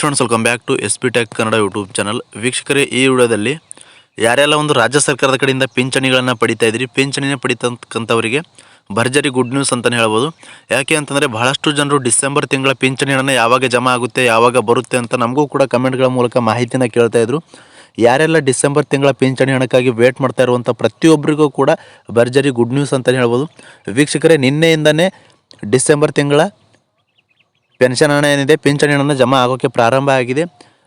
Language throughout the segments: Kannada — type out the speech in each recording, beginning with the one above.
Friends welcome back to S P tech Kannada YouTube channel ವೀಕ್ಷಕರೇ, ಈ ವಿಡಿಯೋದಲ್ಲಿ ಯಾರೆಲ್ಲ ಒಂದು ರಾಜ್ಯ ಸರ್ಕಾರದ ಕಡೆಯಿಂದ ಪಿಂಚಣಿಗಳನ್ನು ಪಡಿತಾ ಇದ್ದೀರಿ, ಪಿಂಚಣಿನ ಪಡಿತಕ್ಕಂಥವರಿಗೆ ಭರ್ಜರಿ ಗುಡ್ ನ್ಯೂಸ್ ಅಂತಲೇ ಹೇಳ್ಬೋದು. ಯಾಕೆ ಅಂತಂದರೆ, ಬಹಳಷ್ಟು ಜನರು ಡಿಸೆಂಬರ್ ತಿಂಗಳ ಪಿಂಚಣಿ ಹಣ ಯಾವಾಗ ಜಮಾ ಆಗುತ್ತೆ, ಯಾವಾಗ ಬರುತ್ತೆ ಅಂತ ನಮಗೂ ಕೂಡ ಕಮೆಂಟ್ಗಳ ಮೂಲಕ ಮಾಹಿತಿನ ಕೇಳ್ತಾ ಇದ್ರು. ಯಾರೆಲ್ಲ ಡಿಸೆಂಬರ್ ತಿಂಗಳ ಪಿಂಚಣಿ ಹಣಕ್ಕಾಗಿ ವೇಟ್ ಮಾಡ್ತಾ ಇರುವಂಥ ಪ್ರತಿಯೊಬ್ಬರಿಗೂ ಕೂಡ ಭರ್ಜರಿ ಗುಡ್ ನ್ಯೂಸ್ ಅಂತಲೇ ಹೇಳ್ಬೋದು. ವೀಕ್ಷಕರೇ, ನಿನ್ನೆಯಿಂದನೇ ಡಿಸೆಂಬರ್ ತಿಂಗಳ ಪೆನ್ಷನ್ ಹಣ ಏನಿದೆ, ಪಿಂಚಣಿ ಹಣ ಜಮಾ ಆಗೋಕ್ಕೆ ಪ್ರಾರಂಭ ಆಗಿದೆ.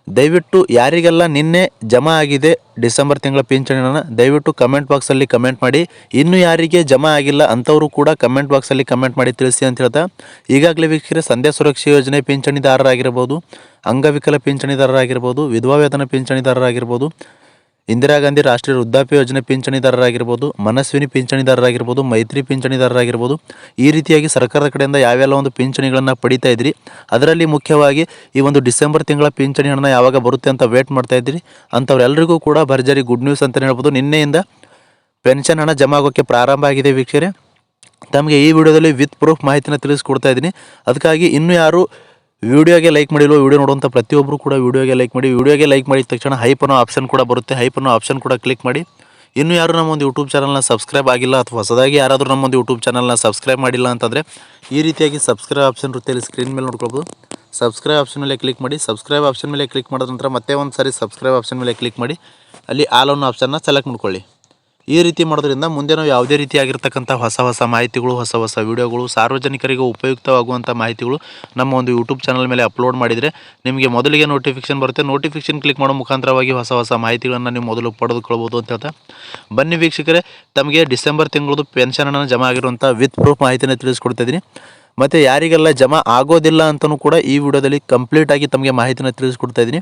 ದಯವಿಟ್ಟು ಯಾರಿಗೆಲ್ಲ ನಿನ್ನೆ ಜಮಾ ಆಗಿದೆ ಡಿಸೆಂಬರ್ ತಿಂಗಳ ಪಿಂಚಣಿ ಹಣ ದಯವಿಟ್ಟು ಕಮೆಂಟ್ ಬಾಕ್ಸಲ್ಲಿ ಕಮೆಂಟ್ ಮಾಡಿ. ಇನ್ನು ಯಾರಿಗೆ ಜಮಾ ಆಗಿಲ್ಲ ಅಂಥವರು ಕೂಡ ಕಮೆಂಟ್ ಬಾಕ್ಸಲ್ಲಿ ಕಮೆಂಟ್ ಮಾಡಿ ತಿಳಿಸಿ ಅಂತ ಹೇಳ್ತಾ. ಈಗಾಗಲೇ ವೀಕ್ಷಕರ, ಸಂಧ್ಯಾ ಸುರಕ್ಷಾ ಯೋಜನೆ ಪಿಂಚಣಿದಾರರಾಗಿರ್ಬೋದು, ಅಂಗವಿಕಲ ಪಿಂಚಣಿದಾರರಾಗಿರ್ಬೋದು, ವಿಧವಾ ವೇತನ ಪಿಂಚಣಿದಾರರಾಗಿರ್ಬೋದು ಇಂದಿರಾ ಗಾಂಧಿ ರಾಷ್ಟ್ರೀಯ ವೃದ್ಧಾಪ್ಯ ಯೋಜನೆ ಪಿಂಚಣಿದಾರರಾಗಿರ್ಬೋದು, ಮನಸ್ವಿನಿ ಪಿಂಚಣಿದಾರರಾಗಿರ್ಬೋದು, ಮೈತ್ರಿ ಪಿಂಚಣಿದಾರರಾಗಿರ್ಬೋದು, ಈ ರೀತಿಯಾಗಿ ಸರ್ಕಾರದ ಕಡೆಯಿಂದ ಯಾವೆಲ್ಲ ಒಂದು ಪಿಂಚಣಿಗಳನ್ನು ಪಡಿತಾ ಇದ್ರಿ? ಅದರಲ್ಲಿ ಮುಖ್ಯವಾಗಿ ಈ ಒಂದು ಡಿಸೆಂಬರ್ ತಿಂಗಳ ಪಿಂಚಣಿ ಹಣ ಯಾವಾಗ ಬರುತ್ತೆ ಅಂತ ವೇಟ್ ಮಾಡ್ತಾ ಇದ್ರಿ? ಅಂಥವ್ರೆಲ್ಲರಿಗೂ ಕೂಡ ಭರ್ಜರಿ ಗುಡ್ ನ್ಯೂಸ್ ಅಂತಲೇ ಹೇಳ್ಬೋದು. ನಿನ್ನೆಯಿಂದ ಪೆನ್ಷನ್ ಹಣ ಜಮಾ ಆಗೋಕ್ಕೆ ಪ್ರಾರಂಭ ಆಗಿದೆ ವೀಕ್ಷಕರೇ. ತಮಗೆ ಈ ವಿಡಿಯೋದಲ್ಲಿ ವಿತ್ ಪ್ರೂಫ್ ಮಾಹಿತಿನ ತಿಳಿಸ್ಕೊಡ್ತಾ ಇದ್ದೀನಿ. ಅದಕ್ಕಾಗಿ ಇನ್ನೂ ಯಾರು ವಿಡಿಯೋಗೆ ಲೈಕ್ ಮಾಡಿಲ್ವೋ ವಿಡಿಯೋ ನೋಡುವಂಥ ಪ್ರತಿಯೊಬ್ಬರು ಕೂಡ ವಿಡಿಯೋಗೆ ಲೈಕ್ ಮಾಡಿ, ವಿಡಿಯೋಗೆ ಲೈಕ್ ಮಾಡಿದ ತಕ್ಷಣ ಹೈಪ್ ಅನ್ನೋ ಆಪ್ಷನ್ ಕೂಡ ಬರುತ್ತೆ. ಹೈಪ್ ಅನ್ನೋ ಆಪ್ಷನ್ ಕೂಡ ಕ್ಲಿಕ್ ಮಾಡಿ. ಇನ್ನು ಯಾರು ನಮ್ಮೊಂದು ಯೂಟ್ಯೂಬ್ ಚಾನಲ್ನ ಸಬ್ಸ್ಕ್ರೈಬ್ ಆಗಿಲ್ಲ ಅಥವಾ ಹೊಸದಾಗಿ ಯಾರಾದರೂ ನಮ್ಮೊಂದು ಯೂಟ್ಯೂಬ್ ಚಾನಲ್ನ ಸಬ್ಸ್ಕ್ರೈಬ್ ಮಾಡಿಲ್ಲ ಅಂತಂದರೆ ಈ ರೀತಿಯಾಗಿ ಸಬ್ಸ್ಕ್ರೈಬ್ ಆಪ್ಷನ್ ಇರುತ್ತೆ. ಸ್ಕ್ರೀನ್ ಮೇಲೆ ನೋಡ್ಕೊಳ್ಬೋದು. ಸಬ್ಸ್ಕ್ರೈಬ್ ಆಪ್ಷನ್ ಮೇಲೆ ಕ್ಲಿಕ್ ಮಾಡಿ. ಸಬ್ಸ್ಕ್ರೈಬ್ ಆಪ್ಷನ್ ಮೇಲೆ ಕ್ಲಿಕ್ ಮಾಡಿದ ನಂತರ ಮತ್ತೆ ಒಂದು ಸಾರಿ ಸಬ್ಸ್ಕ್ರೈಬ್ ಆಪ್ಷನ್ ಮೇಲೆ ಕ್ಲಿಕ್ ಮಾಡಿ. ಅಲ್ಲಿ ಆಲ್ ಅನ್ನೋ ಆಪ್ಷನ್ನ ಸೆಲೆಕ್ಟ್ ಮಾಡ್ಕೊಳ್ಳಿ. ಈ ರೀತಿ ಮಾಡೋದ್ರಿಂದ ಮುಂದೆ ನಾವು ಯಾವುದೇ ರೀತಿಯಾಗಿರ್ತಕ್ಕಂಥ ಹೊಸ ಹೊಸ ಮಾಹಿತಿಗಳು, ಹೊಸ ಹೊಸ ವೀಡಿಯೋಗಳು, ಸಾರ್ವಜನಿಕರಿಗೆ ಉಪಯುಕ್ತವಾಗುವಂಥ ಮಾಹಿತಿಗಳು ನಮ್ಮ ಒಂದು ಯೂಟ್ಯೂಬ್ ಚಾನಲ್ ಮೇಲೆ ಅಪ್ಲೋಡ್ ಮಾಡಿದರೆ ನಿಮಗೆ ಮೊದಲಿಗೆ ನೋಟಿಫಿಕೇಶನ್ ಬರುತ್ತೆ. ನೋಟಿಫಿಕೇಶನ್ ಕ್ಲಿಕ್ ಮಾಡೋ ಮುಖಾಂತರವಾಗಿ ಹೊಸ ಹೊಸ ಮಾಹಿತಿಗಳನ್ನು ನೀವು ಮೊದಲು ಪಡೆದುಕೊಳ್ಬೋದು ಅಂತ ಹೇಳ್ತಾ. ಬನ್ನಿ ವೀಕ್ಷಕರೇ, ತಮಗೆ ಡಿಸೆಂಬರ್ ತಿಂಗಳದು ಪೆನ್ಷನನ್ನು ಜಮಾ ಆಗಿರುವಂಥ ವಿತ್ ಪ್ರೂಫ್ ಮಾಹಿತಿನ ತಿಳಿಸ್ಕೊಡ್ತಾ ಇದ್ದೀನಿ. ಮತ್ತು ಯಾರಿಗೆಲ್ಲ ಜಮಾ ಆಗೋದಿಲ್ಲ ಅಂತಲೂ ಕೂಡ ಈ ವಿಡಿಯೋದಲ್ಲಿ ಕಂಪ್ಲೀಟಾಗಿ ತಮಗೆ ಮಾಹಿತಿನ ತಿಳಿಸ್ಕೊಡ್ತಾ ಇದ್ದೀನಿ.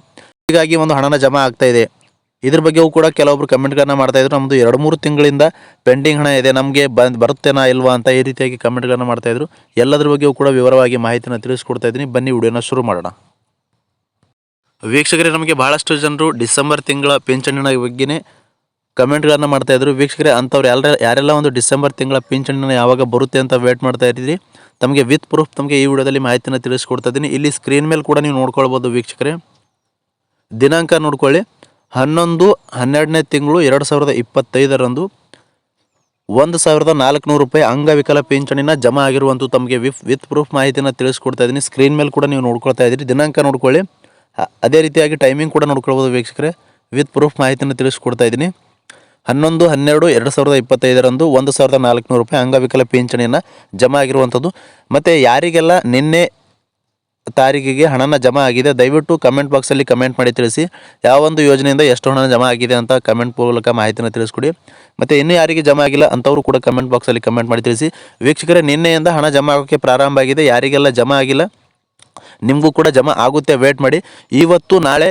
ಹೀಗಾಗಿ ಒಂದು ಹಣನ ಜಮಾ ಆಗ್ತಾ ಇದೆ. ಇದ್ರ ಬಗ್ಗೆಯೂ ಕೂಡ ಕೆಲವೊಬ್ರು ಕಮೆಂಟ್ಗಳನ್ನ ಮಾಡ್ತಾ ಇದ್ರು. ನಮ್ಮದು ಎರಡು ಮೂರು ತಿಂಗಳಿಂದ ಪೆಂಡಿಂಗ್ ಹಣ ಇದೆ. ನಮಗೆ ಬಂದು ಬರುತ್ತೇನಾ ಇಲ್ವಾ ಅಂತ ಈ ರೀತಿಯಾಗಿ ಕಮೆಂಟ್ಗಳನ್ನ ಮಾಡ್ತಾ ಇದ್ರು. ಎಲ್ಲದ್ರ ಬಗ್ಗೆಯೂ ಕೂಡ ವಿವರವಾಗಿ ಮಾಹಿತಿನ ತಿಳಿಸ್ಕೊಡ್ತಾ ಇದ್ದೀನಿ. ಬನ್ನಿ, ವಿಡಿಯೋನ ಶುರು ಮಾಡೋಣ. ವೀಕ್ಷಕರೇ, ನಮಗೆ ಬಹಳಷ್ಟು ಜನರು ಡಿಸೆಂಬರ್ ತಿಂಗಳ ಪಿಂಚಣಿನ ಬಗ್ಗೆನೇ ಕಮೆಂಟ್ಗಳನ್ನು ಮಾಡ್ತಾ ಇದ್ರು. ವೀಕ್ಷಕರೇ, ಅಂಥವ್ರು ಯಾರ ಯಾರೆಲ್ಲ ಒಂದು ಡಿಸೆಂಬರ್ ತಿಂಗಳ ಪಿಂಚಣಿನ ಯಾವಾಗ ಬರುತ್ತೆ ಅಂತ ವೇಟ್ ಮಾಡ್ತಾ ಇದ್ದೀರಿ? ತಮಗೆ ವಿತ್ ಪ್ರೂಫ್ ತಮಗೆ ಈ ವಿಡಿಯೋದಲ್ಲಿ ಮಾಹಿತಿನ ತಿಳಿಸ್ಕೊಡ್ತಾ ಇದ್ದೀನಿ. ಇಲ್ಲಿ ಸ್ಕ್ರೀನ್ ಮೇಲೆ ಕೂಡ ನೀವು ನೋಡ್ಕೊಳ್ಬೋದು ವೀಕ್ಷಕರೇ. ದಿನಾಂಕ ನೋಡ್ಕೊಳ್ಳಿ. ಹನ್ನೊಂದು, ಹನ್ನೆರಡನೇ ತಿಂಗಳು ಎರಡು ಸಾವಿರದ ಇಪ್ಪತ್ತೈದರಂದು ಒಂದು ಸಾವಿರದ ನಾಲ್ಕುನೂರು ರೂಪಾಯಿ ಅಂಗವಿಕಲ ಪಿಂಚಣಿನ ಜಮಾ ಆಗಿರುವಂಥ ತಮಗೆ ವಿಫ್, ವಿತ್ ಪ್ರೂಫ್ ಮಾಹಿತಿನ ತಿಳಿಸ್ಕೊಡ್ತಾ ಇದ್ದೀನಿ. ಸ್ಕ್ರೀನ್ ಮೇಲೆ ಕೂಡ ನೀವು ನೋಡ್ಕೊಳ್ತಾ ಇದ್ದೀರಿ. ದಿನಾಂಕ ನೋಡ್ಕೊಳ್ಳಿ. ಅದೇ ರೀತಿಯಾಗಿ ಟೈಮಿಂಗ್ ಕೂಡ ನೋಡ್ಕೊಳ್ಬೋದು ವೀಕ್ಷಕರೆ. ವಿತ್ ಪ್ರೂಫ್ ಮಾಹಿತಿನ ತಿಳಿಸ್ಕೊಡ್ತಾ ಇದ್ದೀನಿ. ಹನ್ನೊಂದು, ಹನ್ನೆರಡು, ಎರಡು ಸಾವಿರದ ಇಪ್ಪತ್ತೈದರಂದು ಒಂದು ಸಾವಿರದ ನಾಲ್ಕುನೂರು ರೂಪಾಯಿ ಅಂಗವಿಕಲ ಪಿಂಚಣಿಯನ್ನು ಜಮಾ ಆಗಿರುವಂಥದ್ದು ಮತ್ತು ಯಾರಿಗೆಲ್ಲ ನಿನ್ನೆ ತಾರೀಕಿಗೆ ಹಣನ ಜಮಾ ಆಗಿದೆ. ದಯವಿಟ್ಟು ಕಮೆಂಟ್ ಬಾಕ್ಸಲ್ಲಿ ಕಮೆಂಟ್ ಮಾಡಿ ತಿಳಿಸಿ. ಯಾವ ಒಂದು ಯೋಜನೆಯಿಂದ ಎಷ್ಟು ಹಣ ಜಮಾ ಆಗಿದೆ ಅಂತ ಕಮೆಂಟ್ ಮೂಲಕ ಮಾಹಿತಿನ ತಿಳಿಸ್ಕೊಡಿ. ಮತ್ತು ಇನ್ನೂ ಯಾರಿಗೆ ಜಮಾ ಆಗಿಲ್ಲ ಅಂಥವರು ಕೂಡ ಕಮೆಂಟ್ ಬಾಕ್ಸಲ್ಲಿ ಕಮೆಂಟ್ ಮಾಡಿ ತಿಳಿಸಿ. ವೀಕ್ಷಕರೇ, ನಿನ್ನೆಯಿಂದ ಹಣ ಜಮಾ ಆಗೋಕ್ಕೆ ಪ್ರಾರಂಭ ಆಗಿದೆ. ಯಾರಿಗೆಲ್ಲ ಜಮಾ ಆಗಿಲ್ಲ, ನಿಮಗೂ ಕೂಡ ಜಮಾ ಆಗುತ್ತೆ. ವೇಟ್ ಮಾಡಿ. ಇವತ್ತು ನಾಳೆ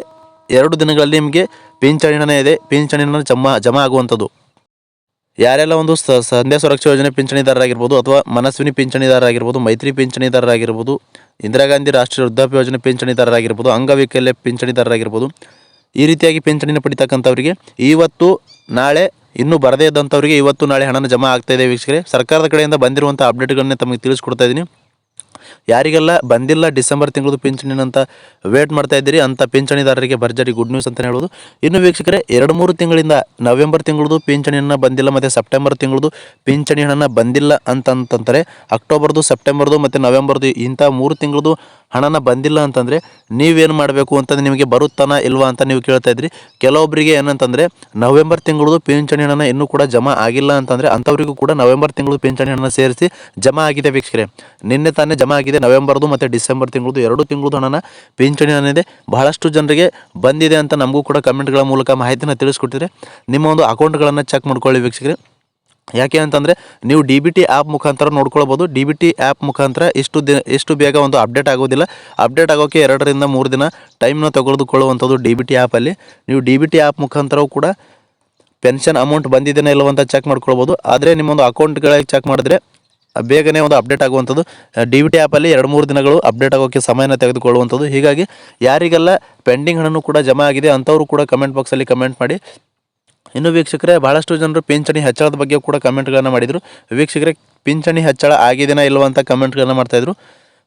ಎರಡು ದಿನಗಳಲ್ಲಿ ನಿಮಗೆ ಪಿಂಚಣಿನೇ ಇದೆ. ಪಿಂಚಣಿನ ಜಮಾ ಜಮಾ ಆಗುವಂಥದ್ದು. ಯಾರೆಲ್ಲ ಒಂದು ಸಂಧ್ಯಾ ಸುರಕ್ಷಾ ಯೋಜನೆ ಪಿಂಚಣಿದಾರರಾಗಿರ್ಬೋದು ಅಥವಾ ಮನಸ್ವಿನಿ ಪಿಂಚಣಿದಾರರಾಗಿರ್ಬೋದು, ಮೈತ್ರಿ ಪಿಂಚಣಿದಾರರಾಗಿರ್ಬೋದು, ಇಂದಿರಾ ಗಾಂಧಿ ರಾಷ್ಟ್ರೀಯ ವೃದ್ಧಾಪ್ಯ ಯೋಜನೆ ಪಿಂಚಣಿದಾರರಾಗಿರ್ಬೋದು ಅಂಗವಿಕಲ್ಯ ಪಿಂಚಣಿದಾರರಾಗಿರ್ಬೋದು, ಈ ರೀತಿಯಾಗಿ ಪಿಂಚಣಿನ ಪಡಿತಕ್ಕಂಥವರಿಗೆ ಇವತ್ತು ನಾಳೆ, ಇನ್ನೂ ಬರದೇ ಇದ್ದಂಥವರಿಗೆ ಇವತ್ತು ನಾಳೆ ಹಣನ ಜಮಾ ಆಗ್ತಾ ಇದೆ ವೀಕ್ಷಕರೇ. ಸರ್ಕಾರದ ಕಡೆಯಿಂದ ಬಂದಿರುವಂಥ ಅಪ್ಡೇಟ್ಗಳನ್ನೇ ತಮಗೆ ತಿಳಿಸ್ಕೊಡ್ತಾ ಇದ್ದೀನಿ. ಯಾರಿಗೆಲ್ಲ ಬಂದಿಲ್ಲ ಡಿಸೆಂಬರ್ ತಿಂಗಳದು ಪಿಂಚಣಿ ಅಂತ ವೇಟ್ ಮಾಡ್ತಾ ಇದ್ದೀರಿ ಅಂತ ಪಿಂಚಣಿದಾರರಿಗೆ ಭರ್ಜರಿ ಗುಡ್ ನ್ಯೂಸ್ ಅಂತ ಹೇಳೋದು. ಇನ್ನು ವೀಕ್ಷಕರೇ, ಎರಡು ಮೂರು ತಿಂಗಳಿಂದ ನವೆಂಬರ್ ತಿಂಗಳದು ಪಿಂಚಣಿ ಹಣ ಬಂದಿಲ್ಲ, ಮತ್ತು ಸೆಪ್ಟೆಂಬರ್ ತಿಂಗಳದು ಪಿಂಚಣಿ ಹಣ ಬಂದಿಲ್ಲ ಅಂತಂತಂದರೆ, ಅಕ್ಟೋಬರ್ದು, ಸೆಪ್ಟೆಂಬರ್ದು, ಮತ್ತು ನವೆಂಬರ್ದು ಇಂಥ ಮೂರು ತಿಂಗಳದು ಹಣನ ಬಂದಿಲ್ಲ ಅಂತಂದರೆ, ನೀವೇನು ಮಾಡಬೇಕು ಅಂತಂದ್ರೆ ನಿಮಗೆ ಬರುತ್ತಾನ ಇಲ್ವಾ ಅಂತ ನೀವು ಕೇಳ್ತಾ ಇದ್ರಿ. ಕೆಲವೊಬ್ಬರಿಗೆ ಏನಂತಂದರೆ, ನವೆಂಬರ್ ತಿಂಗಳದು ಪಿಂಚಣಿ ಹಣನ ಇನ್ನೂ ಕೂಡ ಜಮಾ ಆಗಿಲ್ಲ ಅಂತಂದರೆ, ಅಂಥವರಿಗೂ ಕೂಡ ನವೆಂಬರ್ ತಿಂಗಳು ಪಿಂಚಣಿ ಹಣ ಸೇರಿಸಿ ಜಮಾ ಆಗಿದೆ ವೀಕ್ಷಕರೇ. ನಿನ್ನೆ ತಾನೇ ಜಮಾ ಆಗಿದೆ ನವೆಂಬರ್ದು ಮತ್ತು ಡಿಸೆಂಬರ್ ತಿಂಗಳದು ಎರಡು ತಿಂಗಳದು ಹಣನ ಪಿಂಚಣಿ ಅನ್ನಿದೆ ಬಹಳಷ್ಟು ಜನರಿಗೆ ಬಂದಿದೆ ಅಂತ ನಮಗೂ ಕೂಡ ಕಮೆಂಟ್ಗಳ ಮೂಲಕ ಮಾಹಿತಿನ ತಿಳಿಸ್ಕೊಟ್ಟಿದ್ರೆ ನಿಮ್ಮ ಒಂದು ಅಕೌಂಟ್ಗಳನ್ನು ಚೆಕ್ ಮಾಡ್ಕೊಳ್ಳಿ ವೀಕ್ಷಕರೇ. ಯಾಕೆ ಅಂತಂದರೆ ನೀವು ಡಿ ಬಿ ಟಿ ಆ್ಯಪ್ ಮುಖಾಂತರ ನೋಡ್ಕೊಳ್ಬೋದು. ಡಿ ಬಿ ಟಿ ಆ್ಯಪ್ ಮುಖಾಂತರ ಇಷ್ಟು ದಿನ ಎಷ್ಟು ಬೇಗ ಒಂದು ಅಪ್ಡೇಟ್ ಆಗೋದಿಲ್ಲ. ಅಪ್ಡೇಟ್ ಆಗೋಕ್ಕೆ ಎರಡರಿಂದ ಮೂರು ದಿನ ಟೈಮ್ನ ತೊಗೊಳ್ದುಕೊಳ್ಳುವಂಥದ್ದು ಡಿ ಬಿ ಟಿ ಆ್ಯಪಲ್ಲಿ ನೀವು ಡಿ ಬಿ ಟಿ ಆ್ಯಪ್ ಮುಖಾಂತರವೂ ಕೂಡ ಪೆನ್ಷನ್ ಅಮೌಂಟ್ ಬಂದಿದೆಯಾ ಇಲ್ಲವಂತ ಚೆಕ್ ಮಾಡ್ಕೊಳ್ಬೋದು. ಆದರೆ ನಿಮ್ಮೊಂದು ಅಕೌಂಟ್ಗಳಿಗೆ ಚೆಕ್ ಮಾಡಿದ್ರೆ ಬೇಗನೆ ಒಂದು ಅಪ್ಡೇಟ್ ಆಗುವಂಥದ್ದು. ಡಿ ವಿ ಟಿ ಆ್ಯಪಲ್ಲಿ ಎರಡು ಮೂರು ದಿನಗಳು ಅಪ್ಡೇಟ್ ಆಗೋಕ್ಕೆ ಸಮಯನ ತೆಗೆದುಕೊಳ್ಳುವಂಥದ್ದು. ಹೀಗಾಗಿ ಯಾರಿಗೆಲ್ಲ ಪೆಂಡಿಂಗ್ ಹಣನೂ ಕೂಡ ಜಮಾ ಆಗಿದೆ ಅಂಥವರು ಕೂಡ ಕಮೆಂಟ್ ಬಾಕ್ಸಲ್ಲಿ ಕಮೆಂಟ್ ಮಾಡಿ. ಇನ್ನು ವೀಕ್ಷಕರೇ ಭಾಳಷ್ಟು ಜನರು ಪಿಂಚಣಿ ಹೆಚ್ಚಳದ ಬಗ್ಗೆ ಕೂಡ ಕಮೆಂಟ್ಗಳನ್ನು ಮಾಡಿದರು. ವೀಕ್ಷಕರೇ, ಪಿಂಚಣಿ ಹೆಚ್ಚಳ ಆಗಿದೆನಾ ಇಲ್ಲವಂಥ ಕಮೆಂಟ್ಗಳನ್ನು ಮಾಡ್ತಾಯಿದ್ರು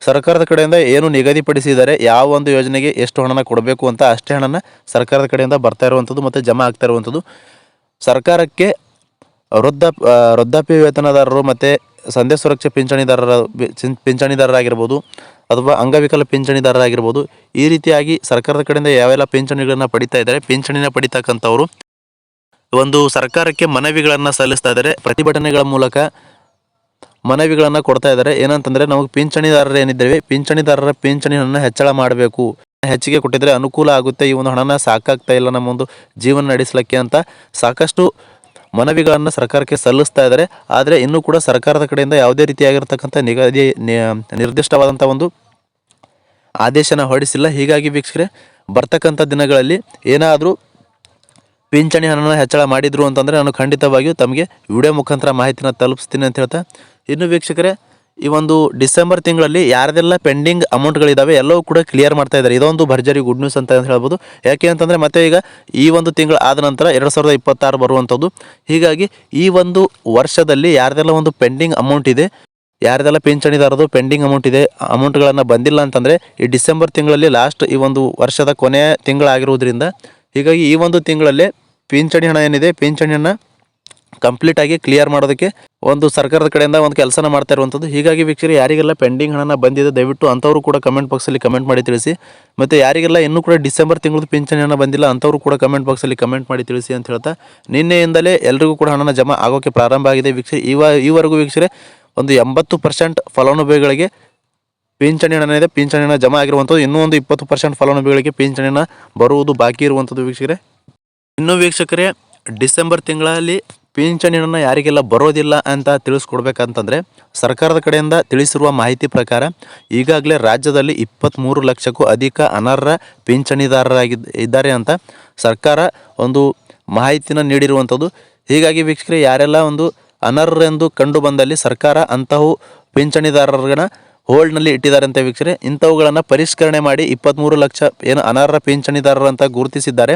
ಸರ್ಕಾರದ ಕಡೆಯಿಂದ ಏನು ನಿಗದಿಪಡಿಸಿದ್ದಾರೆ ಯಾವ ಒಂದು ಯೋಜನೆಗೆ ಎಷ್ಟು ಹಣನ ಕೊಡಬೇಕು ಅಂತ ಅಷ್ಟೇ ಹಣನ ಸರ್ಕಾರದ ಕಡೆಯಿಂದ ಬರ್ತಾ ಇರುವಂಥದ್ದು ಮತ್ತು ಜಮಾ ಆಗ್ತಾ ಇರುವಂಥದ್ದು. ಸರ್ಕಾರಕ್ಕೆ ವೃದ್ಧ ವೃದ್ಧಾಪ್ಯ ವೇತನದಾರರು ಮತ್ತು ಸಂಧ್ಯಾ ಸುರಕ್ಷಾ ಪಿಂಚಣಿದಾರರ ಪಿಂಚಣಿದಾರರಾಗಿರ್ಬೋದು ಅಥವಾ ಅಂಗವಿಕಲ ಪಿಂಚಣಿದಾರರಾಗಿರ್ಬೋದು, ಈ ರೀತಿಯಾಗಿ ಸರ್ಕಾರದ ಕಡೆಯಿಂದ ಯಾವೆಲ್ಲ ಪಿಂಚಣಿಗಳನ್ನು ಪಡಿತಾ ಇದ್ದಾರೆ, ಪಿಂಚಣಿನ ಪಡಿತಕ್ಕಂಥವ್ರು ಒಂದು ಸರ್ಕಾರಕ್ಕೆ ಮನವಿಗಳನ್ನು ಸಲ್ಲಿಸ್ತಾ ಇದ್ದಾರೆ, ಪ್ರತಿಭಟನೆಗಳ ಮೂಲಕ ಮನವಿಗಳನ್ನು ಕೊಡ್ತಾ ಇದ್ದಾರೆ. ಏನಂತಂದರೆ, ನಮಗೆ ಪಿಂಚಣಿದಾರರು ಏನಿದ್ದೇವೆ, ಪಿಂಚಣಿದಾರರ ಪಿಂಚಣಿಯನ್ನು ಹೆಚ್ಚಳ ಮಾಡಬೇಕು. ಹೆಚ್ಚಿಗೆ ಕೊಟ್ಟಿದ್ರೆ ಅನುಕೂಲ ಆಗುತ್ತೆ, ಈ ಒಂದು ಹಣನ ಸಾಕಾಗ್ತಾ ಇಲ್ಲ ನಮ್ಮ ಒಂದು ಜೀವನ ನಡೆಸಲಿಕ್ಕೆ ಅಂತ ಸಾಕಷ್ಟು ಮನವಿಗಳನ್ನು ಸರ್ಕಾರಕ್ಕೆ ಸಲ್ಲಿಸ್ತಾ ಇದ್ದಾರೆ. ಆದರೆ ಇನ್ನೂ ಕೂಡ ಸರ್ಕಾರದ ಕಡೆಯಿಂದ ಯಾವುದೇ ರೀತಿಯಾಗಿರ್ತಕ್ಕಂಥ ನಿಗದಿ ನಿರ್ದಿಷ್ಟವಾದಂಥ ಒಂದು ಆದೇಶನ ಹೊರಡಿಸಿಲ್ಲ. ಹೀಗಾಗಿ ವೀಕ್ಷಕರೇ, ಬರ್ತಕ್ಕಂಥ ದಿನಗಳಲ್ಲಿ ಏನಾದರೂ ಪಿಂಚಣಿ ಹಣನ ಹೆಚ್ಚಳ ಮಾಡಿದ್ರು ಅಂತಂದರೆ ನಾನು ಖಂಡಿತವಾಗಿಯೂ ತಮಗೆ ವಿಡಿಯೋ ಮುಖಾಂತರ ಮಾಹಿತಿನ ತಲುಪಿಸ್ತೀನಿ ಅಂತ ಹೇಳ್ತಾ. ಇನ್ನು ವೀಕ್ಷಕರೇ ಈ ಒಂದು ಡಿಸೆಂಬರ್ ತಿಂಗಳಲ್ಲಿ ಯಾರದೆಲ್ಲ ಪೆಂಡಿಂಗ್ ಅಮೌಂಟ್ಗಳಿದ್ದಾವೆ ಎಲ್ಲವೂ ಕೂಡ ಕ್ಲಿಯರ್ ಮಾಡ್ತಾ ಇದ್ದಾರೆ. ಇದೊಂದು ಭರ್ಜರಿ ಗುಡ್ ನ್ಯೂಸ್ ಅಂತ ಹೇಳ್ಬೋದು. ಯಾಕೆ ಅಂತಂದರೆ ಮತ್ತೆ ಈಗ ಈ ಒಂದು ತಿಂಗಳು ಆದ ನಂತರ ಎರಡು ಸಾವಿರದ ಇಪ್ಪತ್ತಾರು ಬರುವಂಥದ್ದು. ಹೀಗಾಗಿ ಈ ಒಂದು ವರ್ಷದಲ್ಲಿ ಯಾರದೆಲ್ಲ ಒಂದು ಪೆಂಡಿಂಗ್ ಅಮೌಂಟ್ ಇದೆ, ಯಾರದೆಲ್ಲ ಪಿಂಚಣಿದಾರದು ಪೆಂಡಿಂಗ್ ಅಮೌಂಟ್ ಇದೆ, ಅಮೌಂಟ್ಗಳನ್ನು ಬಂದಿಲ್ಲ ಅಂತಂದರೆ ಈ ಡಿಸೆಂಬರ್ ತಿಂಗಳಲ್ಲಿ ಲಾಸ್ಟ್ ಈ ಒಂದು ವರ್ಷದ ಕೊನೆಯ ತಿಂಗಳಾಗಿರುವುದರಿಂದ, ಹೀಗಾಗಿ ಈ ಒಂದು ತಿಂಗಳಲ್ಲೇ ಪಿಂಚಣಿ ಹಣ ಏನಿದೆ, ಪಿಂಚಣಿಯನ್ನು ಕಂಪ್ಲೀಟಾಗಿ ಕ್ಲಿಯರ್ ಮಾಡೋದಕ್ಕೆ ಒಂದು ಸರ್ಕಾರದ ಕಡೆಯಿಂದ ಒಂದು ಕೆಲಸನ ಮಾಡ್ತಾ ಇರುವಂಥದ್ದು ಹೀಗಾಗಿ ವೀಕ್ಷಕರು, ಯಾರಿಗೆಲ್ಲ ಪೆಂಡಿಂಗ್ ಹಣನ ಬಂದಿದೆ, ದಯವಿಟ್ಟು ಅಂಥವರು ಕೂಡ ಕಮೆಂಟ್ ಬಾಕ್ಸಲ್ಲಿ ಕಮೆಂಟ್ ಮಾಡಿ ತಿಳಿಸಿ. ಮತ್ತು ಯಾರಿಗೆಲ್ಲ ಇನ್ನೂ ಕೂಡ ಡಿಸೆಂಬರ್ ತಿಂಗಳದ್ದು ಪಿಂಚಣಿ ಹಣ ಬಂದಿಲ್ಲ, ಅಂಥವರು ಕೂಡ ಕಮೆಂಟ್ ಬಾಕ್ಸಲ್ಲಿ ಕಮೆಂಟ್ ಮಾಡಿ ತಿಳಿಸಿ ಅಂತ ಹೇಳ್ತಾ ನಿನ್ನೆಯಿಂದಲೇ ಎಲ್ರಿಗೂ ಕೂಡ ಹಣನ ಜಮಾ ಆಗೋಕ್ಕೆ ಪ್ರಾರಂಭ ಆಗಿದೆ ವೀಕ್ಷರಿ ಇವ ಈವರೆಗೂ ವೀಕ್ಷರೆ ಒಂದು ಎಂಬತ್ತು ಪರ್ಸೆಂಟ್ ಫಲಾನುಭವಿಗಳಿಗೆ ಪಿಂಚಣಿ ಹಣ ಇದೆ. ಪಿಂಚಣಿ ಹಣ ಜಮಾ ಆಗಿರುವಂಥದ್ದು ಇನ್ನೂ ಒಂದು ಇಪ್ಪತ್ತು ಪರ್ಸೆಂಟ್ ಫಲಾನುಭವಿಗಳಿಗೆ ಪಿಂಚಣಿ ಬರುವುದು ಬಾಕಿ ಇರುವಂಥದ್ದು ವೀಕ್ಷಕರೇ. ಇನ್ನೂ ವೀಕ್ಷಕರೇ, ಡಿಸೆಂಬರ್ ತಿಂಗಳಲ್ಲಿ ಪಿಂಚಣಿ ಹಣ ಯಾರಿಗೆಲ್ಲ ಬರೋದಿಲ್ಲ ಅಂತ ತಿಳಿಸ್ಕೊಡ್ಬೇಕಂತಂದರೆ ಸರ್ಕಾರದ ಕಡೆಯಿಂದ ತಿಳಿಸಿರುವ ಮಾಹಿತಿ ಪ್ರಕಾರ ಈಗಾಗಲೇ ರಾಜ್ಯದಲ್ಲಿ ಇಪ್ಪತ್ತ್ಮೂರು ಲಕ್ಷಕ್ಕೂ ಅಧಿಕ ಅನರ್ಹ ಪಿಂಚಣಿದಾರರಾಗಿದ್ದ ಇದ್ದಾರೆ ಅಂತ ಸರ್ಕಾರ ಒಂದು ಮಾಹಿತಿನ ನೀಡಿರುವಂಥದ್ದು. ಹೀಗಾಗಿ ವೀಕ್ಷಕರೇ, ಯಾರೆಲ್ಲ ಒಂದು ಅನರ್ಹರೆಂದು ಕಂಡು ಬಂದಲ್ಲಿ ಸರ್ಕಾರ ಅಂತಹ ಪಿಂಚಣಿದಾರರನ್ನ ಹೋಲ್ಡ್ನಲ್ಲಿ ಇಟ್ಟಿದ್ದಾರೆ ಅಂತ ವೀಕ್ಷಕರೇ ಇಂಥವುಗಳನ್ನು ಪರಿಷ್ಕರಣೆ ಮಾಡಿ ಇಪ್ಪತ್ತ್ಮೂರು ಲಕ್ಷ ಏನು ಅನರ್ಹ ಪಿಂಚಣಿದಾರರು ಅಂತ ಗುರುತಿಸಿದ್ದಾರೆ.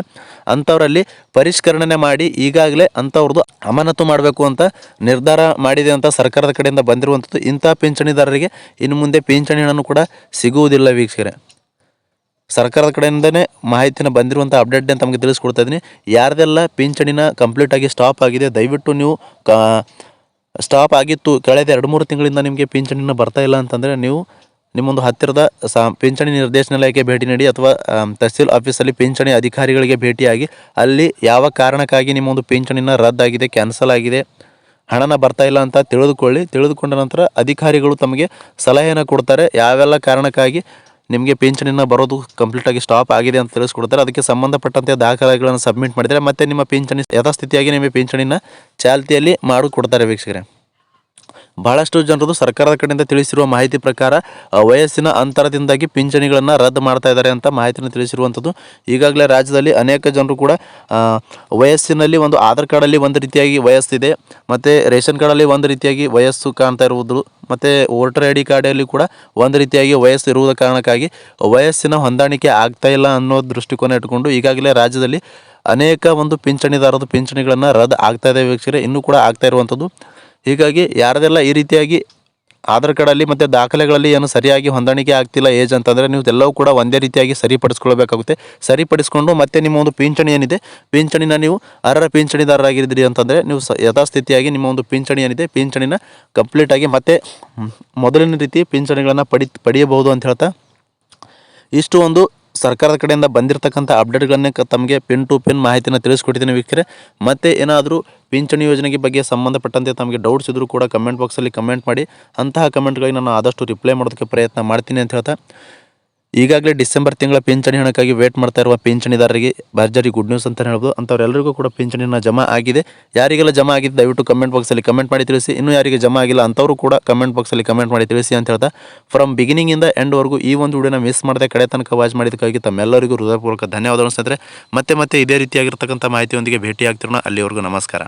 ಅಂಥವರಲ್ಲಿ ಪರಿಷ್ಕರಣೆ ಮಾಡಿ ಈಗಾಗಲೇ ಅಂಥವ್ರದ್ದು ಅಮಾನತು ಮಾಡಬೇಕು ಅಂತ ನಿರ್ಧಾರ ಮಾಡಿದೆ ಅಂತ ಸರ್ಕಾರದ ಕಡೆಯಿಂದ ಬಂದಿರುವಂಥದ್ದು. ಇಂಥ ಪಿಂಚಣಿದಾರರಿಗೆ ಇನ್ನು ಮುಂದೆ ಪಿಂಚಣಿ ಹಣನೂ ಕೂಡ ಸಿಗುವುದಿಲ್ಲ ವೀಕ್ಷಕರೇ ಸರ್ಕಾರದ ಕಡೆಯಿಂದನೇ ಮಾಹಿತಿನ ಬಂದಿರುವಂಥ ಅಪ್ಡೇಟ್ ಅಂತ ತಮಗೆ ತಿಳಿಸ್ಕೊಡ್ತಾ ಇದ್ದೀನಿ. ಯಾರ್ದೆಲ್ಲ ಪಿಂಚಣಿನ ಕಂಪ್ಲೀಟಾಗಿ ಸ್ಟಾಪ್ ಆಗಿದೆ, ದಯವಿಟ್ಟು ನೀವು ಕ ಸ್ಟಾಪ್ ಆಗಿತ್ತು. ಕಳೆದ ಎರಡು ಮೂರು ತಿಂಗಳಿಂದ ನಿಮಗೆ ಪಿಂಚಣಿನ ಬರ್ತಾ ಇಲ್ಲ ಅಂತಂದರೆ ನೀವು ನಿಮ್ಮೊಂದು ಹತ್ತಿರದ ಸಾ, ಪಿಂಚಣಿ ನಿರ್ದೇಶನಾಲಯಕ್ಕೆ ಭೇಟಿ ನೀಡಿ ಅಥವಾ ತಹಸೀಲ್ ಆಫೀಸಲ್ಲಿ ಪಿಂಚಣಿ ಅಧಿಕಾರಿಗಳಿಗೆ ಭೇಟಿಯಾಗಿ ಅಲ್ಲಿ ಯಾವ ಕಾರಣಕ್ಕಾಗಿ ನಿಮ್ಮೊಂದು ಪಿಂಚಣಿನ ರದ್ದಾಗಿದೆ ಕ್ಯಾನ್ಸಲ್ ಆಗಿದೆ, ಹಣನ ಬರ್ತಾ ಇಲ್ಲ ಅಂತ ತಿಳಿದುಕೊಳ್ಳಿ. ತಿಳಿದುಕೊಂಡ ನಂತರ ಅಧಿಕಾರಿಗಳು ತಮಗೆ ಸಲಹೆಯನ್ನು ಕೊಡ್ತಾರೆ. ಯಾವೆಲ್ಲ ಕಾರಣಕ್ಕಾಗಿ ನಿಮಗೆ ಪಿಂಚಣಿನ ಬರೋದು ಕಂಪ್ಲೀಟಾಗಿ ಸ್ಟಾಪ್ ಆಗಿದೆ ಅಂತ ತಿಳಿಸ್ಕೊಡ್ತಾರೆ. ಅದಕ್ಕೆ ಸಂಬಂಧಪಟ್ಟಂತೆ ದಾಖಲೆಗಳನ್ನು ಸಬ್ಮಿಟ್ ಮಾಡಿದರೆ ಮತ್ತೆ ನಿಮ್ಮ ಪಿಂಚಣಿ ಯಥಾಸ್ಥಿತಿಯಾಗಿ ನಿಮಗೆ ಪಿಂಚಣಿನ ಚಾಲ್ತಿಯಲ್ಲಿ ಮಾಡಿಕೊಡ್ತಾರೆ ವೀಕ್ಷಕರೇ. ಬಹಳಷ್ಟು ಜನರದು ಸರ್ಕಾರದ ಕಡೆಯಿಂದ ತಿಳಿಸಿರುವ ಮಾಹಿತಿ ಪ್ರಕಾರ ವಯಸ್ಸಿನ ಅಂತರದಿಂದಾಗಿ ಪಿಂಚಣಿಗಳನ್ನು ರದ್ದು ಮಾಡ್ತಾ ಇದ್ದಾರೆ ಅಂತ ಮಾಹಿತಿಯನ್ನು ತಿಳಿಸಿರುವಂಥದ್ದು ಈಗಾಗಲೇ ರಾಜ್ಯದಲ್ಲಿ ಅನೇಕ ಜನರು ಕೂಡ ವಯಸ್ಸಿನಲ್ಲಿ ಒಂದು ಆಧಾರ್ ಕಾರ್ಡಲ್ಲಿ ಒಂದು ರೀತಿಯಾಗಿ ವಯಸ್ಸಿದೆ, ಮತ್ತು ರೇಷನ್ ಕಾರ್ಡಲ್ಲಿ ಒಂದು ರೀತಿಯಾಗಿ ವಯಸ್ಸು ಕಾಣ್ತಾ ಇರುವುದು, ಮತ್ತು ವೋಟರ್ ಐ ಡಿ ಕಾರ್ಡಲ್ಲಿ ಕೂಡ ಒಂದು ರೀತಿಯಾಗಿ ವಯಸ್ಸು ಇರುವುದ ಕಾರಣಕ್ಕಾಗಿ ವಯಸ್ಸಿನ ಹೊಂದಾಣಿಕೆ ಆಗ್ತಾ ಇಲ್ಲ ಅನ್ನೋ ದೃಷ್ಟಿಕೋನ ಇಟ್ಕೊಂಡು ಈಗಾಗಲೇ ರಾಜ್ಯದಲ್ಲಿ ಅನೇಕ ಒಂದು ಪಿಂಚಣಿದಾರರು ಪಿಂಚಣಿಗಳನ್ನು ರದ್ದು ಆಗ್ತಾ ಇದೆ ವೀಕ್ಷಕರೇ, ಇನ್ನೂ ಕೂಡ ಆಗ್ತಾ ಇರುವಂಥದ್ದು ಹೀಗಾಗಿ ಯಾರದೆಲ್ಲ ಈ ರೀತಿಯಾಗಿ ಆಧಾರ್ ಕಾರ್ಡಲ್ಲಿ ಮತ್ತು ದಾಖಲೆಗಳಲ್ಲಿ ಏನು ಸರಿಯಾಗಿ ಹೊಂದಾಣಿಕೆ ಆಗ್ತಿಲ್ಲ ಏಜ್ ಅಂತಂದರೆ ನೀವು ಎಲ್ಲವೂ ಕೂಡ ಒಂದೇ ರೀತಿಯಾಗಿ ಸರಿಪಡಿಸ್ಕೊಳ್ಬೇಕಾಗುತ್ತೆ. ಸರಿಪಡಿಸ್ಕೊಂಡು ಮತ್ತೆ ನಿಮ್ಮ ಒಂದು ಪಿಂಚಣಿ ಏನಿದೆ, ಪಿಂಚಣಿನ ನೀವು ಅರ್ಹ ಪಿಂಚಣಿದಾರರಾಗಿದ್ದೀರಿ ಅಂತಂದರೆ ನೀವು ಯಥಾಸ್ಥಿತಿಯಾಗಿ ನಿಮ್ಮ ಒಂದು ಪಿಂಚಣಿ ಏನಿದೆ, ಪಿಂಚಣಿನ ಕಂಪ್ಲೀಟಾಗಿ ಮತ್ತೆ ಮೊದಲಿನ ರೀತಿ ಪಿಂಚಣಿಗಳನ್ನು ಪಡಿ, ಪಡೆಯಬಹುದು ಅಂತ ಹೇಳ್ತಾ ಇಷ್ಟು ಒಂದು ಸರ್ಕಾರದ ಕಡೆಯಿಂದ ಬಂದಿರತಕ್ಕಂಥ ಅಪ್ಡೇಟ್ಗಳನ್ನೇ ತಮಗೆ ಪಿನ್ ಟು ಪಿನ್ ಮಾಹಿತಿನ ತಿಳಿಸ್ಕೊಡ್ತೀನಿ ವೀಕ್ಷಕರೇ. ಮತ್ತೆ ಏನಾದರೂ ಪಿಂಚಣಿ ಯೋಜನೆಗೆ ಬಗ್ಗೆ ಸಂಬಂಧಪಟ್ಟಂತೆ ತಮಗೆ ಡೌಟ್ಸ್ ಇದ್ದರೂ ಕೂಡ ಕಮೆಂಟ್ ಬಾಕ್ಸಲ್ಲಿ ಕಮೆಂಟ್ ಮಾಡಿ ಅಂತಹ ಕಮೆಂಟ್ಗಳಿಗೆ ನಾನು ಆದಷ್ಟು ರಿಪ್ಲೈ ಮಾಡೋದಕ್ಕೆ ಪ್ರಯತ್ನ ಮಾಡ್ತೀನಿ ಅಂತ ಹೇಳ್ತಾ ಈಗಾಗಲೇ ಡಿಸೆಂಬರ್ ತಿಂಗಳ ಪಿಂಚಣಿ ಹಣಕ್ಕಾಗಿ ವೇಟ್ ಮಾಡ್ತಾ ಇರುವ ಪಿಂಚಣಿದಾರರಿಗೆ ಭರ್ಜರಿ ಗುಡ್ ನ್ಯೂಸ್ ಅಂತ ಹೇಳ್ಬೋದು. ಅಂಥವ್ರೆಲ್ಲರಿಗೂ ಕೂಡ ಪಿಂಚಣಿನ ಜಮಾ ಆಗಿದೆ. ಯಾರಿಗೆಲ್ಲ ಜಮಾ ಆಗಿದೆ ದಯವಿಟ್ಟು ಕಮೆಂಟ್ ಬಾಕ್ಸಲ್ಲಿ ಕಮೆಂಟ್ ಮಾಡಿ ತಿಳಿಸಿ. ಇನ್ನೂ ಯಾರಿಗೆ ಜಮಾ ಆಗಿಲ್ಲ ಅಂಥವರು ಕೂಡ ಕಮೆಂಟ್ ಬಾಕ್ಸಲ್ಲಿ ಕಮೆಂಟ್ ಮಾಡಿ ತಿಳಿಸಿ ಅಂತ ಹೇಳ್ತಾ. ಫ್ರಮ್ ಬಿಗಿನಿಂಗಿಂದ ಎಂಡ್ವರೆಗೂ ಈ ಒಂದು ವಿಡಿಯೋನ ಮಿಸ್ ಮಾಡದೆ ಕಡೆ ತನಕ ವಾಚ್ ಮಾಡಿದ್ದಕ್ಕಾಗಿ ತಮ್ಮೆಲ್ಲರಿಗೂ ಹೃದಯಪೂರ್ವಕ ಧನ್ಯವಾದಗಳು ಸ್ನೇಹಿತರೆ. ಮತ್ತೆ ಮತ್ತೆ ಇದೇ ರೀತಿಯಾಗಿರ್ತಕ್ಕಂಥ ಮಾಹಿತಿಯೊಂದಿಗೆ ಭೇಟಿ ಆಗ್ತಿರೋಣ ಅಲ್ಲಿವರೆಗೂ ನಮಸ್ಕಾರ.